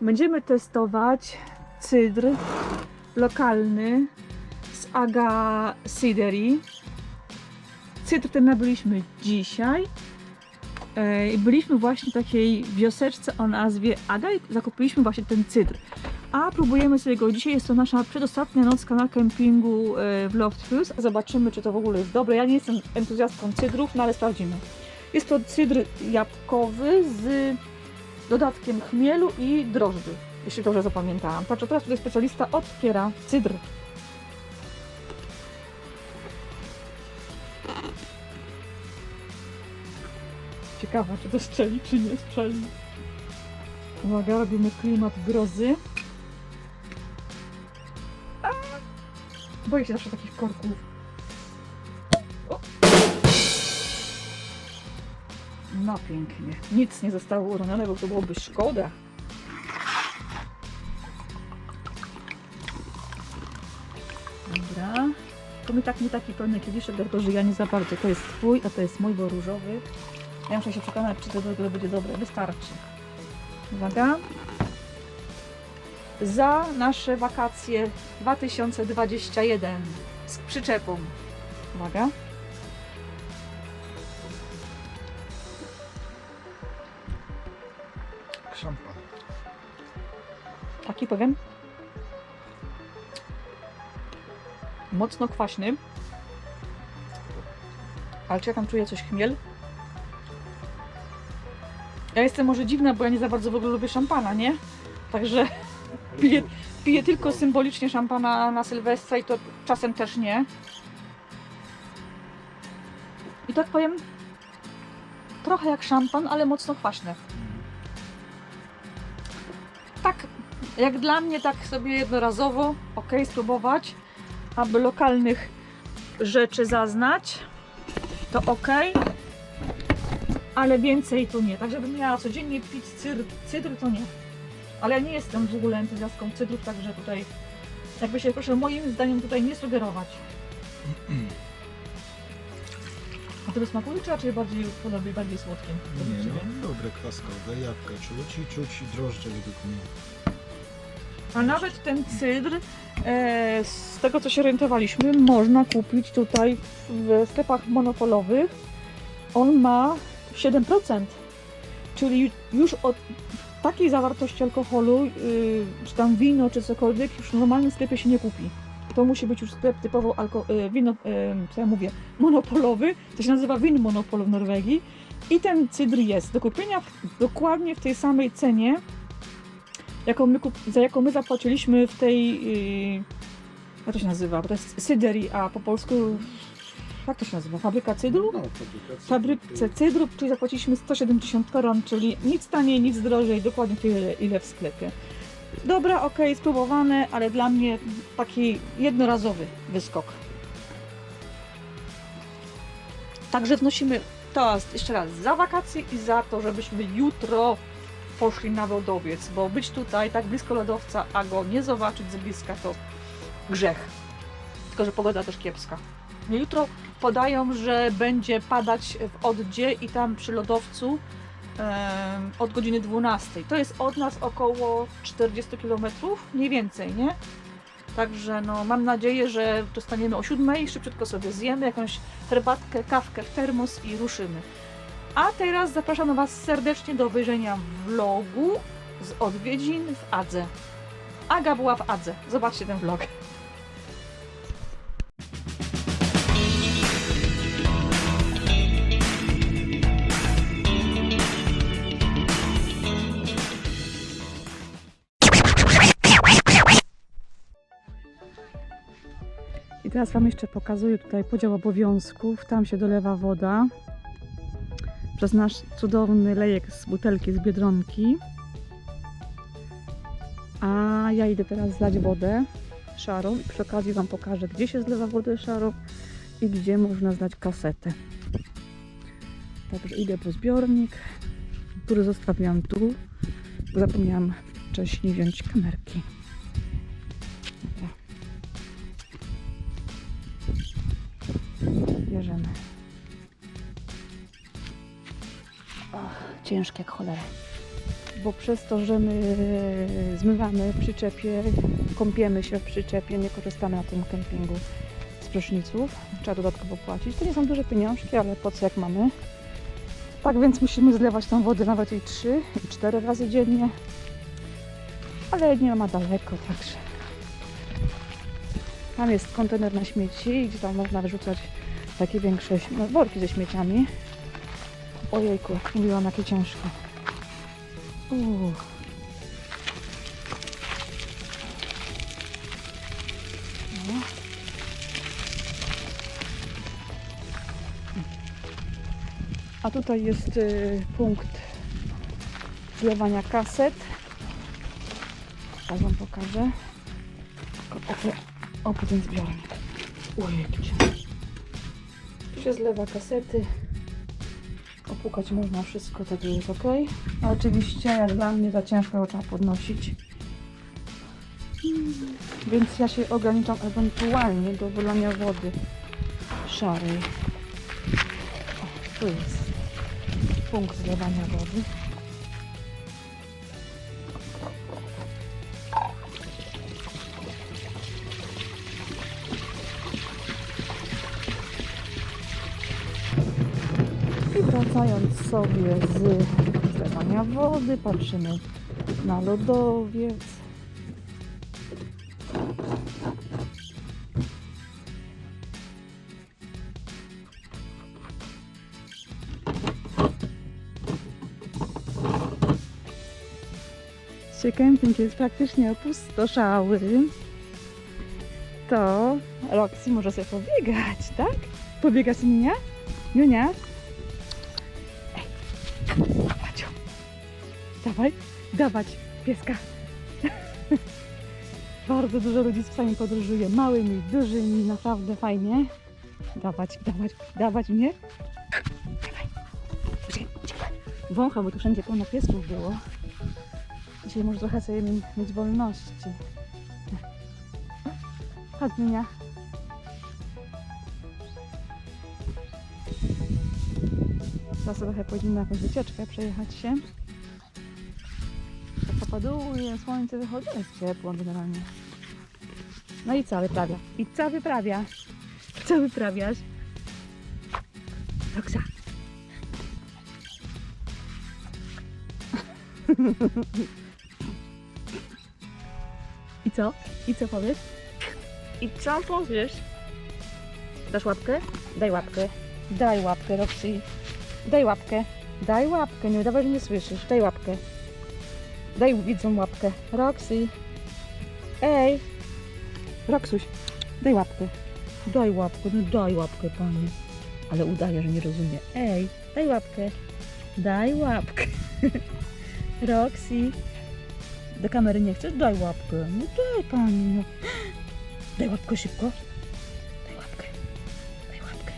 Będziemy testować cydr lokalny z Aga Cidery. Cydr ten nabyliśmy dzisiaj. E, Byliśmy właśnie w takiej wioseczce o nazwie Aga i zakupiliśmy właśnie ten cydr. A próbujemy sobie go dzisiaj. Jest to nasza przedostatnia nocka na kempingu e, w Loft Hills. Zobaczymy, czy to w ogóle jest dobre. Ja nie jestem entuzjastką cydrów, no ale sprawdzimy. Jest to cydr jabłkowy z dodatkiem chmielu i drożdży, jeśli dobrze zapamiętałam. Patrz, teraz tutaj specjalista otwiera cydr. Ciekawa, czy to strzeli, czy nie strzeli. Uwaga, robimy klimat grozy. Boję się zawsze takich korków. No pięknie. Nic nie zostało uronone, bo to byłoby szkoda. Dobra. To mi tak nie taki pełny kieliszek, dlatego że ja nie za bardzo. To jest twój, a to jest mój, bo różowy. Ja muszę się przekonać, czy to w ogóle będzie dobre. Wystarczy. Uwaga. Za nasze wakacje 2021 z przyczepą. Uwaga. Taki powiem. Mocno kwaśny. Ale czy ja tam czuję coś chmiel? Ja jestem może dziwna, bo ja nie za bardzo w ogóle lubię szampana, nie? Także piję, piję tylko symbolicznie szampana na Sylwestra i to czasem też nie. I tak powiem, trochę jak szampan, ale mocno kwaśny. Jak dla mnie, tak sobie jednorazowo, ok, spróbować, aby lokalnych rzeczy zaznać, to ok, ale więcej to nie. Tak, żebym miała codziennie pić cydr, cydr to nie. Ale ja nie jestem w ogóle entuzjastką cydrów, także tutaj, jakby się proszę moim zdaniem tutaj nie sugerować. A to smakuje, czy raczej bardziej podobnie, bardziej słodkim? Nie no, dobre kwaskowe, jabłka czuć i czuć drożdże według mnie. A nawet ten cydr, e, z tego co się orientowaliśmy, można kupić tutaj w sklepach monopolowych. On ma 7%, czyli już od takiej zawartości alkoholu, y, czy tam wino, czy cokolwiek, już w normalnym sklepie się nie kupi. To musi być już sklep typowo alko, y, wino, y, co ja mówię, monopolowy. To się nazywa Win Monopol w Norwegii. I ten cydr jest do kupienia w, dokładnie w tej samej cenie, jaką my, za jaką my zapłaciliśmy w tej. Yy, jak to się nazywa? Bo to jest Cydery, a po polsku. Jak to się nazywa? Fabryka cydru? No, fabryce cydru, czyli zapłaciliśmy 170 koron, czyli nic taniej, nic drożej, dokładnie tyle, ile w sklepie. Dobra, okej, spróbowane, ale dla mnie taki jednorazowy wyskok. Także wnosimy toast jeszcze raz za wakacje i za to, żebyśmy jutro poszli na lodowiec, bo być tutaj tak blisko lodowca, a go nie zobaczyć z bliska to grzech. Tylko, że pogoda też kiepska. Jutro podają, że będzie padać w Oddzie i tam przy lodowcu od godziny 12. To jest od nas około 40 km, mniej więcej, nie? Także no, mam nadzieję, że dostaniemy o 7, szybciutko sobie zjemy jakąś herbatkę, kawkę w termos i ruszymy. A teraz zapraszam Was serdecznie do obejrzenia vlogu z odwiedzin w Adze. Aga była w Adze. Zobaczcie ten vlog. I teraz Wam jeszcze pokazuję tutaj podział obowiązków. Tam się dolewa woda przez nasz cudowny lejek z butelki z Biedronki. A ja idę teraz zlać wodę szarą i przy okazji Wam pokażę, gdzie się zlewa wodę szarą i gdzie można zlać kasetę. Także idę po zbiornik, który zostawiłam tu, bo zapomniałam wcześniej wziąć kamerki. Ciężkie jak cholera. Bo przez to, że my zmywamy w przyczepie, kąpiemy się w przyczepie, nie korzystamy na tym kempingu z pryszniców. Trzeba dodatkowo płacić. To nie są duże pieniążki, ale po co jak mamy. Tak więc musimy zlewać tą wodę nawet i 3 i 4 razy dziennie. Ale nie ma daleko, także. Tam jest kontener na śmieci, gdzie tam można wyrzucać takie większe worki ze śmieciami. Ojejku, mówiłam, jakie ciężkie. Uuu. A tutaj jest y, punkt zlewania kaset. Teraz Wam pokażę. Opo, opo ten zbiornik. Ojej. Tu się zlewa kasety. Opukać można wszystko, także jest ok. Oczywiście, jak dla mnie, za ciężko ją trzeba podnosić. Więc ja się ograniczam ewentualnie do wylania wody szarej. O, tu jest punkt zlewania wody. Wracając sobie z zlewania wody, patrzymy na lodowiec. Kemping jest praktycznie opustoszały, to Roxy może sobie pobiegać, tak? Pobiegasz Niunia? Niunia? Dawaj, dawać pieska. Bardzo dużo ludzi z psami podróżuje, małymi, dużymi, naprawdę fajnie. Dawać, dawać, dawać mnie. Dawaj. Wącha, bo tu wszędzie pełno piesków było. Dzisiaj może trochę sobie mi- mieć wolności. Chodź, Minia. Teraz trochę pójdziemy na jakąś wycieczkę, przejechać się. Popaduje, słońce wychodzi, jest ciepło generalnie. No i co wyprawia? I co wyprawia? Co wyprawiasz? Roxa. I co? I co powiesz? I co powiesz? Dasz łapkę? Daj łapkę. Daj łapkę, Roxy. Daj łapkę. Daj łapkę. Nie udawaj, że nie słyszysz. Daj łapkę. Daj widzom łapkę. Roxy. Ej. Roxuś. Daj łapkę. Daj łapkę. No daj łapkę, panie. Ale udaje, że nie rozumie. Ej. Daj łapkę. Daj łapkę. Roxy. Do kamery nie chcesz? Daj łapkę. No daj pani. No. Daj łapkę szybko. Daj łapkę. Daj łapkę.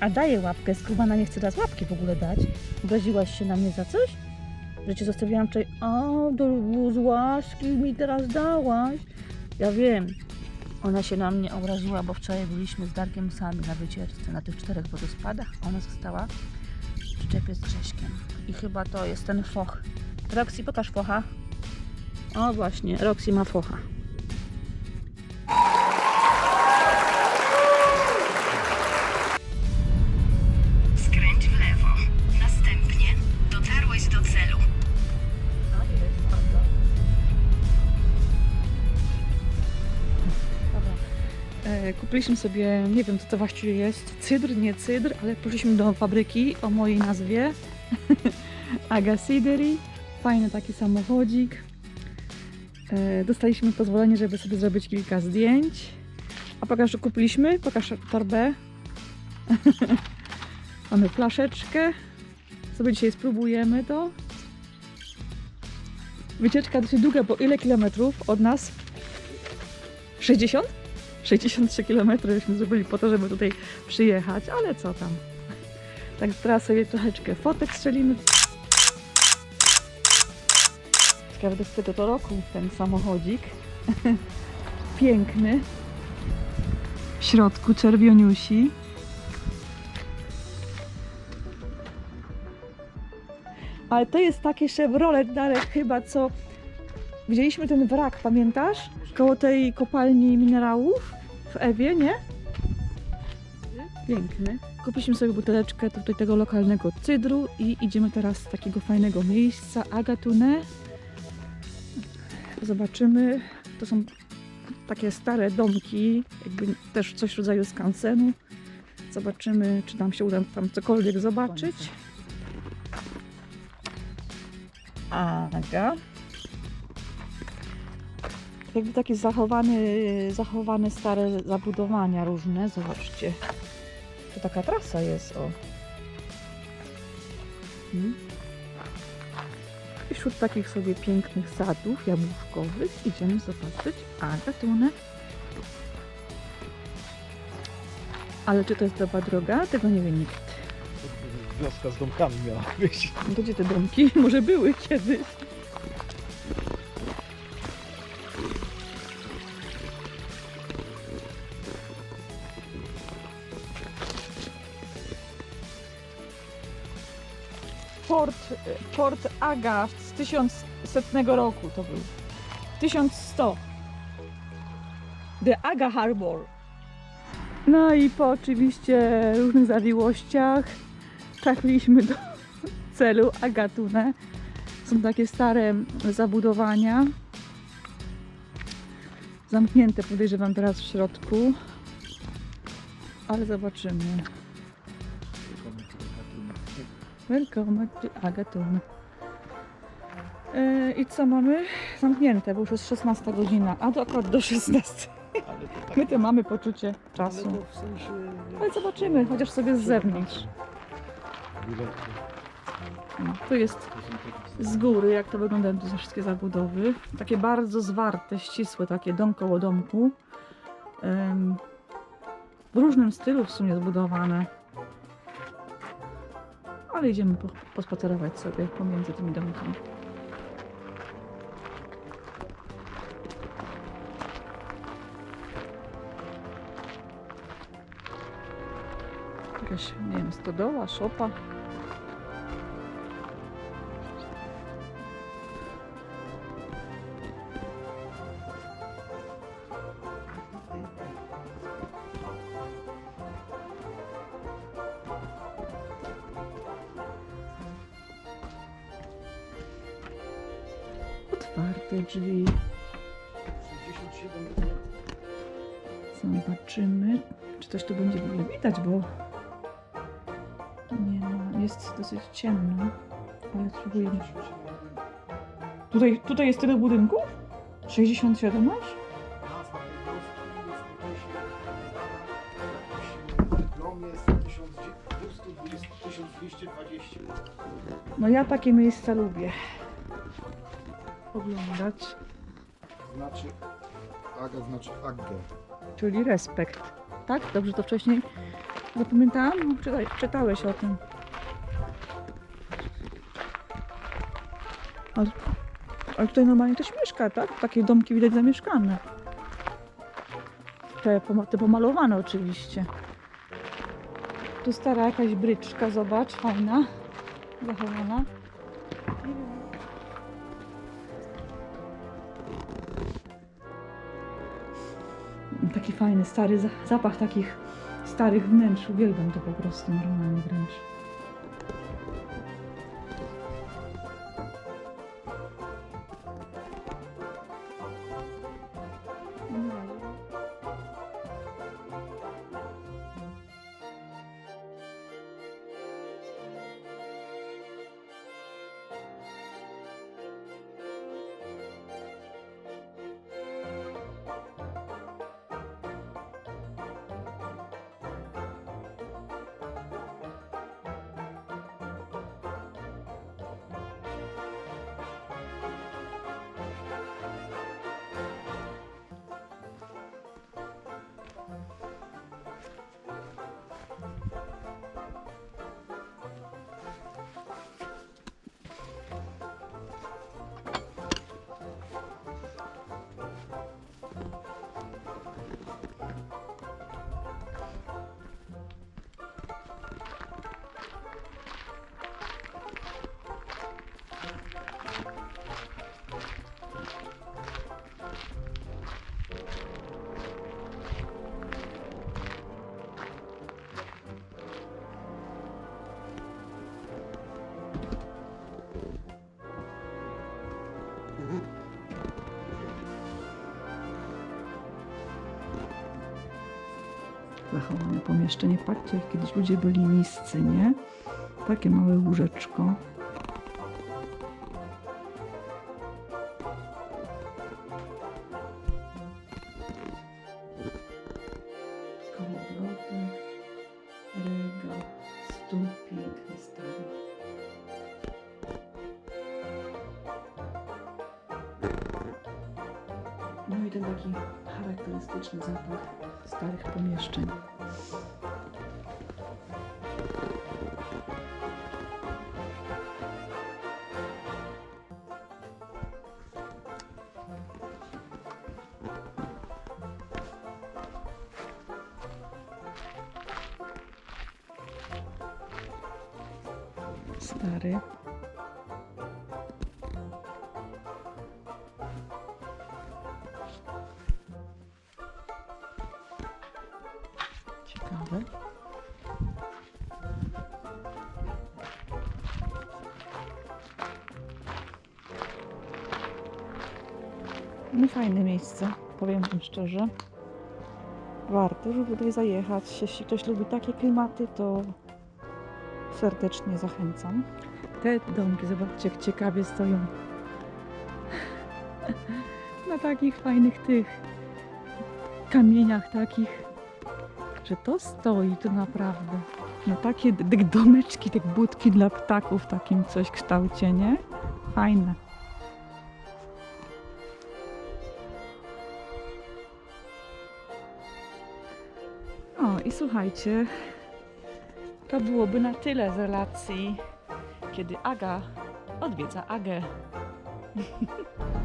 A daję łapkę. Skubana nie chce raz łapki w ogóle dać. Obraziłaś się na mnie za coś? Że cię zostawiłam wczoraj. O, do, z łaski mi teraz dałaś. Ja wiem. Ona się na mnie obraziła, bo wczoraj byliśmy z Darkiem sami na wycieczce, na tych czterech wodospadach. Ona została w przyczepie z Grześkiem. I chyba to jest ten foch. Roxy, pokaż focha. O właśnie, Roxy ma focha. Kupiliśmy sobie, nie wiem co to właściwie jest, cydr, nie cydr, ale poszliśmy do fabryki o mojej nazwie. Aga Cidery. Fajny taki samochodzik. E, dostaliśmy pozwolenie, żeby sobie zrobić kilka zdjęć. A pokaż, że kupiliśmy? Pokaż torbę. Mamy flaszeczkę. Sobie dzisiaj spróbujemy to. Wycieczka dosyć długa, bo ile kilometrów od nas? 60? 63 km żeśmy zrobili po to, żeby tutaj przyjechać, ale co tam. Tak teraz sobie troszeczkę fotek strzelimy. Ciekawe do to roku ten samochodzik. Piękny. W środku czerwioniusi. Ale to jest takie Chevrolet Darek chyba, co Widzieliśmy ten wrak, pamiętasz? Koło tej kopalni minerałów w Ewie, nie? Piękny. Kupiliśmy sobie buteleczkę tutaj tego lokalnego cydru i idziemy teraz z takiego fajnego miejsca, Agatune. Zobaczymy. To są takie stare domki, jakby też coś w rodzaju skansenu. Zobaczymy, czy nam się uda tam cokolwiek zobaczyć. Aga. Jakby takie zachowane, zachowane stare zabudowania różne. Zobaczcie. To taka trasa jest, o. Hmm. I wśród takich sobie pięknych sadów jabłuszkowych idziemy zobaczyć agatunę. Ale czy to jest dobra droga? Tego nie wie nikt. Wioska z domkami miała być. No to gdzie te domki? Może były kiedyś. Aga z 1100 roku to był. 1100. The Aga Harbor. No i po oczywiście różnych zawiłościach trafiliśmy do celu Agatune. Są takie stare zabudowania. Zamknięte podejrzewam teraz w środku. Ale zobaczymy. Welcome to Agatun. E, I co mamy? Zamknięte, bo już jest 16 godzina, a to akurat do 16. Ale to tak. My to mamy poczucie czasu. Ale zobaczymy, chociaż sobie z zewnątrz. No, Tu jest z góry, jak to wyglądają te wszystkie zabudowy. Takie bardzo zwarte, ścisłe, takie dom koło domku. W różnym stylu w sumie zbudowane. Ale idziemy po, pospacerować sobie pomiędzy tymi domkami. Jakaś, nie wiem, stodoła, szopa. Otwarte drzwi. 67 Zobaczymy, czy coś tu będzie w ogóle widać, bo dosyć ciemno, ale spróbujemy. Tutaj, tutaj jest tyle budynków? 67 aż? Nazwa tej wioski jest Plom jest 1220, 1220. No ja takie miejsca lubię oglądać, Znaczy Aga znaczy Agge. czyli respekt. Tak? Dobrze to wcześniej zapamiętałam? Czytałeś o tym. Ale, ale tutaj normalnie ktoś mieszka, tak? Takie domki widać zamieszkane. Te, te pomalowane oczywiście. Tu stara jakaś bryczka, zobacz, fajna, zachowana. Taki fajny, stary za- zapach takich starych wnętrz. Uwielbiam to po prostu normalnie wręcz. Zachowane pomieszczenie. Patrzcie, jak kiedyś ludzie byli niscy, nie? Takie małe łóżeczko. No i ten taki charakterystyczny zapach starych pomieszczeń. Ciekawe. No fajne miejsce, powiem wam szczerze. Warto, żeby tutaj zajechać. Jeśli ktoś lubi takie klimaty, to serdecznie zachęcam. Te domki, zobaczcie, jak ciekawie stoją. Na takich fajnych tych kamieniach takich, że to stoi, to naprawdę. No takie domeczki, te budki dla ptaków w takim coś kształcie, nie? Fajne. O, i słuchajcie, to byłoby na tyle z relacji, kiedy Aga odwiedza Agę.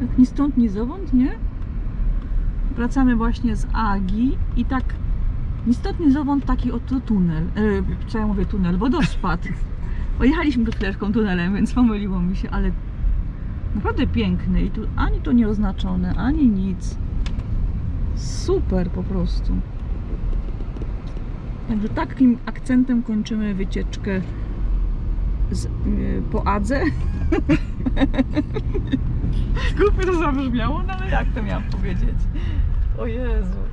Tak ni stąd, ni zowąd, nie? Wracamy właśnie z Agi i tak ni stąd, ni zowąd taki oto tunel. E, co ja mówię tunel? Wodospad. Pojechaliśmy tu chwileczką tunelem, więc pomyliło mi się, ale naprawdę piękny i tu ani to nie oznaczone, ani nic. Super po prostu. Także takim akcentem kończymy wycieczkę z, yy, po Adze. Głupio to zabrzmiało, no ale jak to miałam powiedzieć? O Jezu.